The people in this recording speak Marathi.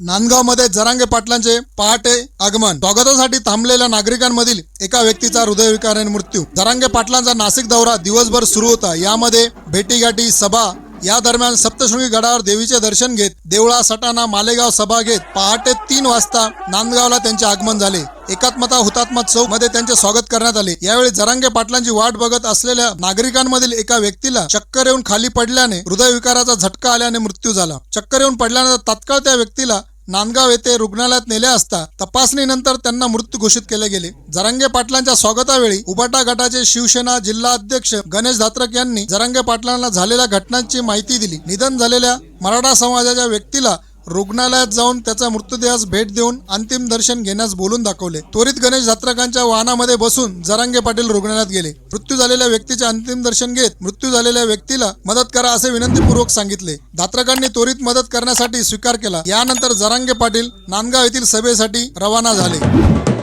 नांदगावमध्ये जरांगे पाटलांचे पहाटे आगमन. स्वागतासाठी थांबलेल्या नागरिकांमधील एका व्यक्तीचा हृदयविकाराने मृत्यू. जरांगे पाटलांचा नाशिक दौरा दिवसभर सुरू होता. यामध्ये भेटीगाठी सभा या दरम्यान सप्तशृंगी गडावर देवीचे दर्शन घेत देवळा सटाणा मालेगाव सभा घेत पहाटे तीन वाजता नांदगावला त्यांचे आगमन झाले. एकात्मता हुतात्मा चौकमध्ये त्यांचे स्वागत करण्यात आले. यावेळी जरांगे पाटलांची वाट बघत असलेल्या नागरिकांमधील एका व्यक्तीला चक्कर येऊन खाली पडल्याने हृदयविकाराचा झटका आल्याने मृत्यू झाला. चक्कर येऊन पडल्यानंतर तात्काळ त्या व्यक्तीला नांदगाव येथे रुग्णालयात नेले असता तपासणीनंतर त्यांना मृत्यू घोषित केले गेले. जरांगे पाटलांच्या स्वागतावेळी उबाटा गटाचे शिवसेना जिल्हा अध्यक्ष गणेश धात्रक यांनी जरांगे पाटलांना झालेल्या घटनांची माहिती दिली. निधन झालेल्या मराठा समाजाच्या व्यक्तीला रुग्णालयात जाऊन त्याचा मृतदेहास भेट देऊन अंतिम दर्शन घेण्यास बोलून दाखवले. त्वरित गणेश धात्रकांच्या वाहनामध्ये बसून जरांगे पाटील रुग्णालयात गेले. मृत्यू झालेल्या व्यक्तीचे अंतिम दर्शन घेत मृत्यू झालेल्या व्यक्तीला मदत करा असे विनंतीपूर्वक सांगितले. दात्रकांनी त्वरित मदत करण्यासाठी स्वीकार केला. यानंतर जरांगे पाटील नांदगाव येथील सभेसाठी रवाना झाले.